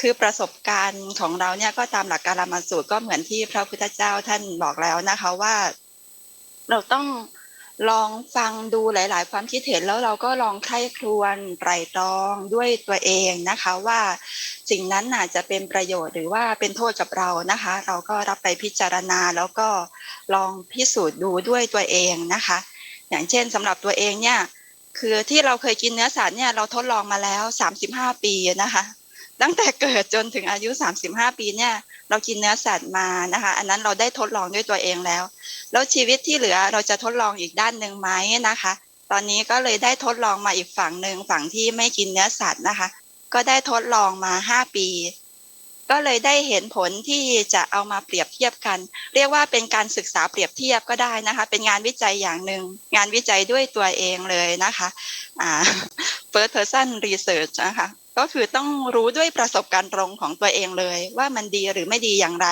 คือประสบการณ์ของเราเนี่ยก็ตามหลักการมาสูตรก็เหมือนที่พระพุทธเจ้าท่านบอกแล้วนะคะว่า เราต้องลองฟังดูหลาย ๆ ความคิดเห็นแล้วเราก็ลองใคร่ครวญไตรตรองด้วยตัวเองนะคะว่าสิ่งนั้นน่าจจะเป็นประโยชน์หรือว่าเป็นโทษกับเรานะคะ เราก็รับไปพิจารณาแล้วก็ลองพิสูจน์ดูด้วยตัวเองนะคะ อย่างเช่นสำหรับตัวเองเนี่ย คือที่เราเคยกินเนื้อสัตว์เนี่ยเราทดลองมาแล้ว 35 ปีนะคะ ตั้งแต่เกิดจนถึงอายุ 35 ปีเนี่ย เรากินเนื้อสัตว์มานะคะ อันนั้นเราได้ทดลองด้วยตัวเองแล้ว แล้วชีวิตที่เหลือเราจะทดลองอีกด้านหนึ่งไหมนะคะ ตอนนี้ก็เลยได้ทดลองมาอีกฝั่งหนึ่งฝั่งที่ไม่กินเนื้อสัตว์นะคะ ก็ได้ทดลองมา 5 ปี ก็เลยได้เห็นผลที่จะเอามาเปรียบเทียบกัน เรียกว่าเป็นการศึกษาเปรียบเทียบก็ได้นะคะ เป็นงานวิจัยอย่างหนึ่งงานวิจัยด้วยตัวเองเลยนะคะอ่า first person research นะคะก็คือต้องรู้ด้วยประสบการณ์ตรงของตัวเองเลย ว่ามันดีหรือไม่ดีอย่างไร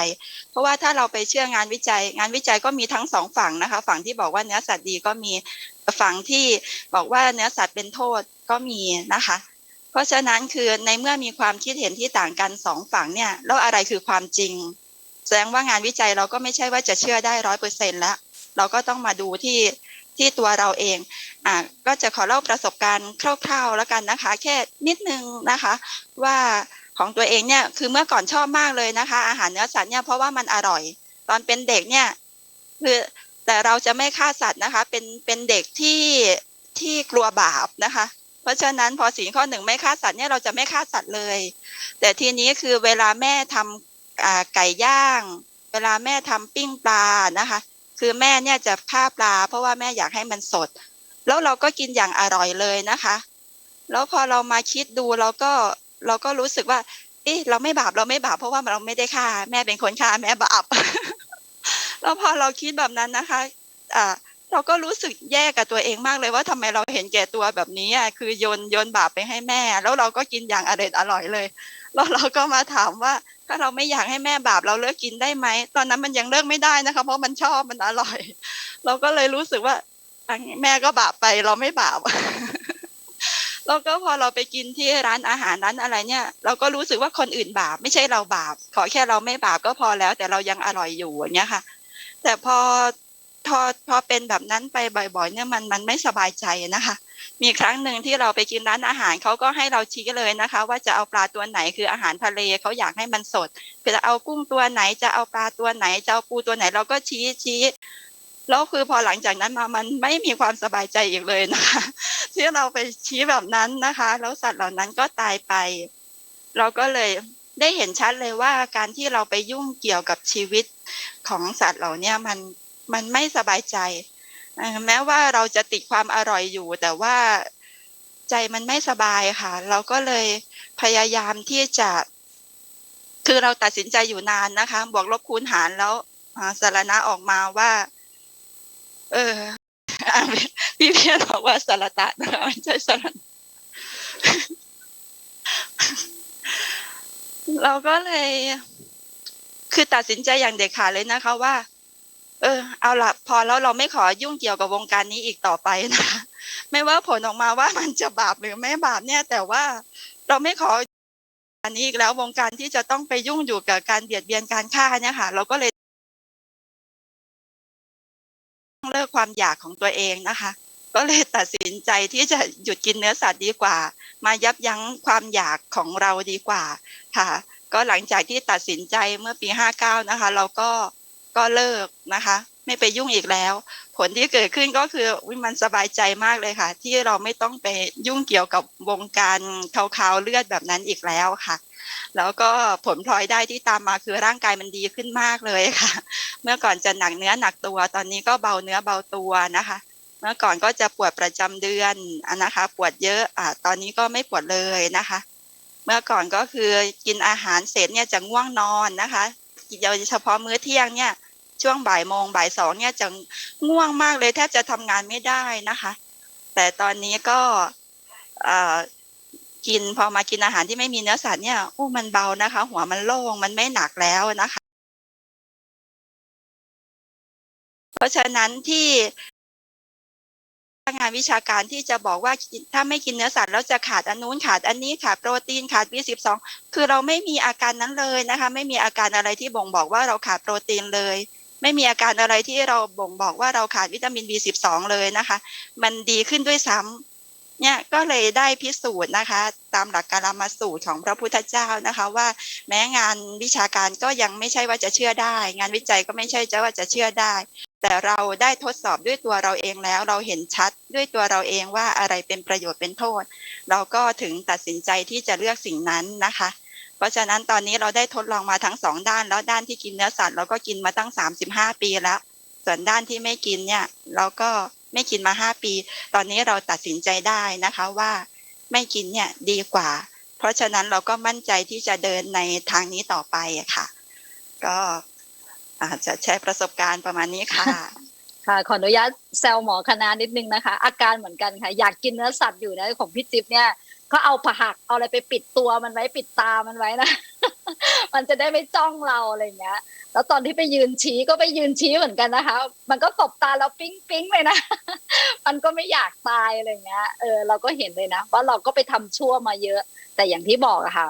เพราะว่าถ้าเราไปเชื่องานวิจัย งานวิจัยก็มีทั้งสองฝั่งนะคะ ฝั่งที่บอกว่าเนื้อสัตว์ดีก็มีฝั่งที่บอกว่าเนื้อสัตว์เป็นโทษก็มีนะคะ เพราะฉะนั้นคือในเมื่อมีความคิดเห็นที่ต่างกันสองฝั่งเนี่ยแล้วอะไรคือความจริง แสดงว่างานวิจัยเราก็ไม่ใช่ว่าจะเชื่อได้ร้อยเปอร์เซ็นแล้วเราก็ต้องมาดูที่ที่ตัวเราเองอ่าก็จะขอเล่าประสบการณ์คร่าวๆแล้วกันนะคะ แค่นิดนึงนะคะ ว่าของตัวเองเนี่ยคือเมื่อก่อนชอบมากเลยนะคะ อาหารเนื้อสัตว์เนี่ยเพราะว่ามันอร่อย ตอนเป็นเด็กเนี่ยคือแต่เราจะไม่ฆ่าสัตว์นะคะ เป็นเป็นเด็กที่ที่กลัวบาปนะคะ ราะฉะนั้นพอสีลข้อหนึ่งไม่ฆ่าสัตว์เนี่ยเราจะไม่ฆ่าสัตว์เลย แต่ทีนี้คือเวลาแม่ทำอ่าไก่ย่าง เวลาแม่ทำปิ้งปลานะคะ คือแม่เนี่ยจะฆ่าปลา เพราะว่าแม่อยากให้มันสด แล้วเราก็กินอย่างอร่อยเลยนะคะ แล้วพอเรามาคิดดูเราก็เราก็รู้สึกว่าเอ๊ะเราไม่บาปเราไม่บาปเพราะว่าเราไม่ได้ฆ่า แม่เป็นคนฆ่าแม่บาปแล้วพอเราคิดแบบนั้นนะคะอ่า เราก็รู้สึกแย่กับตัวเองมากเลยว่าทำไมเราเห็นแก่ตัวแบบนี้อะคือโยนโยนบาปไปให้แม่ แล้วเราก็กินอย่างอร่อยอร่อยเลยแล้วเราก็มาถามว่า ถ้าเราไม่อยากให้แม่บาปเราเลิกกินได้ไหมตอนนั้นมันยังเลิกไม่ได้นะคะ เพราะมันชอบมันอร่อย เราก็เลยรู้สึกว่าแม่ก็บาปไปเราไม่บาปแล้วก็พอเราไปกินที่ร้านอาหารร้านอะไรเนี่ย เราก็รู้สึกว่าคนอื่นบาปไม่ใช่เราบาป ขอแค่เราไม่บาปก็พอแล้ว แต่เรายังอร่อยอยู่อย่างเงี้ยค่ะ แต่พอ พอพอเป็นแบบนั้นไปบ่อยๆ เนี่ยมันมันไม่สบายใจนะคะ มีครั้งหนึ่งที่เราไปกินร้านอาหารเขาก็ให้เราชี้เลยนะคะ ว่าจะเอาปลาตัวไหนคืออาหารทะเลเขาอยากให้มันสดคือจะเอากุ้งตัวไหนจะเอาปลาตัวไหนจะเอาปูตัวไหนเราก็ชี้ชี้แล้วคือพอหลังจากนั้นมามันไม่มีความสบายใจอีกเลยนะคะ ที่เราไปชี้แบบนั้นนะคะ แล้วสัตว์เหล่านั้นก็ตายไป เราก็เลยได้เห็นชัดเลยว่าการที่เราไปยุ่งเกี่ยวกับชีวิตของสัตว์เหล่านี้มัน มันไม่สบายใจ แม้ว่าเราจะติดความอร่อยอยู่ แต่ว่าใจมันไม่สบายค่ะ เราก็เลยพยายามที่จะ คือเราตัดสินใจอยู่นานนะคะ บวกลบคูณหารแล้วสารณะออกมาว่า เออพี่เพียรบอกว่าสารตะนะคะไม่ใช่สารณะเราก็เลย คือตัดสินใจอย่างเด็ดขาดเลยนะคะว่า เออเอาละพอแล้วเราไม่ขอยุ่งเกี่ยวกับวงการนี้อีกต่อไปนะไม่ว่าผลออกมาว่ามันจะบาปหรือไม่บาปเนี่ย แต่ว่าเราไม่ขออันนี้อีกแล้ววงการที่จะต้องไปยุ่งอยู่กับการเบียดเบียนการฆ่าเนี่ยค่ะ เราก็เลยต้องเลิกความอยากของตัวเองนะคะ ก็เลยตัดสินใจที่จะหยุดกินเนื้อสัตว์ดีกว่า มายับยั้งความอยากของเราดีกว่าค่ะ ก็หลังจากที่ตัดสินใจเมื่อปีห้าเก้านะคะ เราก็ ก็เลิกนะคะ ไม่ไปยุ่งอีกแล้ว ผลที่เกิดขึ้นก็คือมันสบายใจมากเลยค่ะ ที่เราไม่ต้องไปยุ่งเกี่ยวกับวงการขาวๆเลือดแบบนั้นอีกแล้วค่ะ แล้วก็ผลพลอยได้ที่ตามมาคือร่างกายมันดีขึ้นมากเลยค่ะ เมื่อก่อนจะหนักเนื้อหนักตัว ตอนนี้ก็เบาเนื้อเบาตัวนะคะ เมื่อก่อนก็จะปวดประจำเดือนนะคะ ปวดเยอะอ่าตอนนี้ก็ไม่ปวดเลยนะคะเมื่อก่อนก็คือกินอาหารเสร็จเนี่ยจะง่วงนอนนะคะโดยเฉพาะมื้อเที่ยงเนี่ย ช่วงบ่ายโมงบ่ายสองเนี่ยจะง่วงมากเลยแทบจะทำงานไม่ได้นะคะ แต่ตอนนี้ก็กินพอมากินอาหารที่ไม่มีเนื้อสัตว์เนี่ยโอ้มันเบานะคะ หัวมันโล่งมันไม่หนักแล้วนะคะ เพราะฉะนั้นที่งานวิชาการที่จะบอกว่าถ้าไม่กินเนื้อสัตว์แล้วจะขาดอันนู้นขาดอันนี้ขาดโปรตีนขาด B12 คือเราไม่มีอาการนั้นเลยนะคะ ไม่มีอาการอะไรที่บ่งบอกว่าเราขาดโปรตีนเลย ไม่มีอาการอะไรที่เราบ่งบอกว่าเราขาดวิตามิน B12 เลยนะคะ มันดีขึ้นด้วยซ้ำเนี่ยก็เลยได้พิสูจน์นะคะ ตามหลักการมาสูตรของพระพุทธเจ้านะคะ ว่าแม้งานวิชาการก็ยังไม่ใช่ว่าจะเชื่อได้ งานวิจัยก็ไม่ใช่จะว่าจะเชื่อได้ แต่เราได้ทดสอบด้วยตัวเราเองแล้ว เราเห็นชัดด้วยตัวเราเองว่าอะไรเป็นประโยชน์เป็นโทษ เราก็ถึงตัดสินใจที่จะเลือกสิ่งนั้นนะคะ เพราะฉะนั้นตอนนี้เราได้ทดลองมาทั้งสองด้าน แล้วด้านที่กินเนื้อสัตว์เราก็กินมาตั้ง 35 ปีแล้ว ส่วนด้านที่ไม่กินเนี่ยเราก็ไม่กินมา 5 ปี ตอนนี้เราตัดสินใจได้นะคะว่าไม่กินเนี่ยดีกว่า เพราะฉะนั้นเราก็มั่นใจที่จะเดินในทางนี้ต่อไปอะค่ะ ก็อาจจะแชร์ประสบการณ์ประมาณนี้ค่ะค่ะขออนุญาตแซวหมอคณะนิดนึงนะคะ อาการเหมือนกันค่ะ อยากกินเนื้อสัตว์อยู่นะของพี่จิ๊บเนี่ย ก็เอาผหักเอาอะไรไปปิดตัวมันไว้ปิดตามันไว้นะ มันจะได้ไม่จ้องเราอะไรเงี้ย แล้วตอนที่ไปยืนชี้ก็ไปยืนชี้เหมือนกันนะคะ มันก็ตบตาเราปิ๊งปิ๊งเลยนะ มันก็ไม่อยากตายอะไรเงี้ย เออเราก็เห็นเลยนะว่าเราก็ไปทำชั่วมาเยอะ แต่อย่างที่บอกอะค่ะ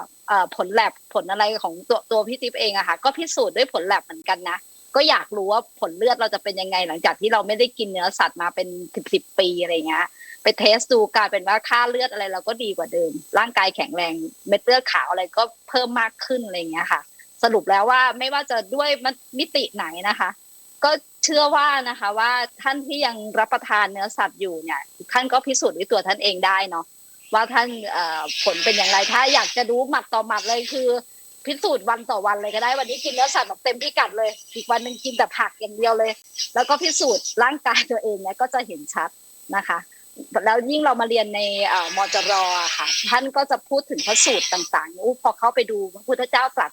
ผลแลบผลอะไรของตัวตัวพี่จิ๊บเองอะค่ะ ก็พิสูจน์ด้วยผลแลบเหมือนกันนะก็อยากรู้ว่าผลเลือดเราจะเป็นยังไงหลังจากที่เราไม่ได้กินเนื้อสัตว์มาเป็นสิบสิบปีอะไรเงี้ย ไปเทสดูกลายเป็นว่าค่าเลือดอะไรเราก็ดีกว่าเดิม ร่างกายแข็งแรงเม็ดเลือดขาวอะไรก็เพิ่มมากขึ้นอะไรเงี้ยค่ะ สรุปแล้วว่าไม่ว่าจะด้วยมิติไหนนะคะ ก็เชื่อว่านะคะ ว่าท่านที่ยังรับประทานเนื้อสัตว์อยู่เนี่ยท่านก็พิสูจน์ด้วยตัวท่านเองได้เนาะว่าท่านผลเป็นอย่างไรถ้าอยากจะรู้หมัดต่อหมัดเลยคือพิสูจน์วันต่อวันเลยก็ได้วันนี้กินเนื้อสัตว์แบบเต็มพิกัดเลย อีกวันหนึ่งกินแต่ผักอย่างเดียวเลย แล้วก็พิสูจน์ร่างกายตัวเองเนี่ยก็จะเห็นชัดนะคะ แล้วยิ่งเรามาเรียนในมจรอค่ะ ท่านก็จะพูดถึงพระสูตรต่างๆอู้พอเข้าไปดูพระพุทธเจ้าตรัส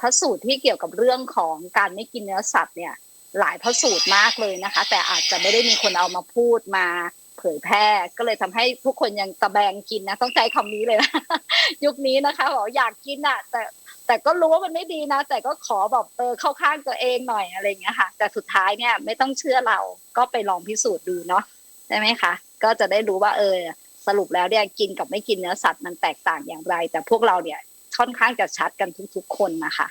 พระสูตรที่เกี่ยวกับเรื่องของการไม่กินเนื้อสัตว์เนี่ย หลายพระสูตรมากเลยนะคะ แต่อาจจะไม่ได้มีคนเอามาพูดมาเผยแพร่ก็เลยทำให้ทุกคนยังตะแบงกินนะ ต้องใช้คำนี้เลยนะยุคนี้นะคะบอกอยากกินอะ แต่แต่ก็รู้ว่ามันไม่ดีนะ แต่ก็ขอแบบเออเข้าข้างตัวเองหน่อยอะไรอย่างเงี้ยค่ะ แต่สุดท้ายเนี่ยไม่ต้องเชื่อเราก็ไปลองพิสูจน์ดูเนาะใช่ไหมคะ ก็จะได้รู้ว่าเออสรุปแล้วเนี่ยกินกับไม่กินเนื้อสัตว์มันแตกต่างอย่างไร แต่พวกเราเนี่ยค่อนข้างจะชัดกันทุกๆคนนะคะ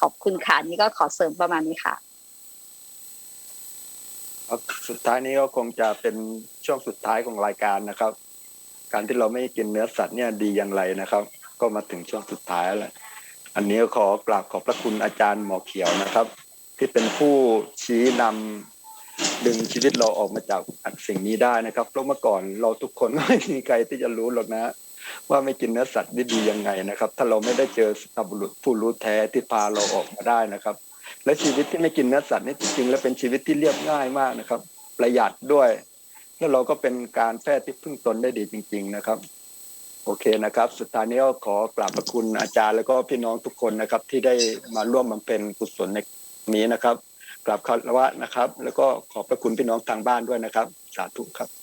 ขอบคุณค่ะนี่ก็ขอเสริมประมาณนี้ค่ะครับสุดท้ายนี้ก็คงจะเป็นช่วงสุดท้ายของรายการนะครับ การที่เราไม่กินเนื้อสัตว์เนี่ยดีอย่างไรนะครับ ก็มาถึงช่วงสุดท้ายแล้วอันนี้ขอกราบขอบพระคุณอาจารย์หมอเขียวนะครับ ที่เป็นผู้ชี้นำ ดึงชีวิตเราออกมาจากอันสิ่งนี้ได้นะครับเพราะเมื่อก่อนเราทุกคนก็ไม่มีใครที่จะรู้หรอกนะ ว่าไม่กินเนื้อสัตว์ได้ดียังไงนะครับ ถ้าเราไม่ได้เจอสัตบุรุษผู้รู้แท้ที่พาเราออกมาได้นะครับ และชีวิตที่ไม่กินเนื้อสัตว์นี่จริงๆแล้วเป็นชีวิตที่เรียบง่ายมากนะครับ ประหยัดด้วย แล้วเราก็เป็นการแพทย์ที่พึ่งตนได้ดีจริง ๆนะครับโอเคนะครับ สุดท้ายนี้ก็ขอกราบพระคุณอาจารย์แล้วก็พี่น้องทุกคนนะครับ ที่ได้มาร่วมบำเพ็ญกุศลในนี้นะครับ กราบคารวะนะครับ แล้วก็ขอบพระคุณพี่น้องทางบ้านด้วยนะครับ สาธุครับ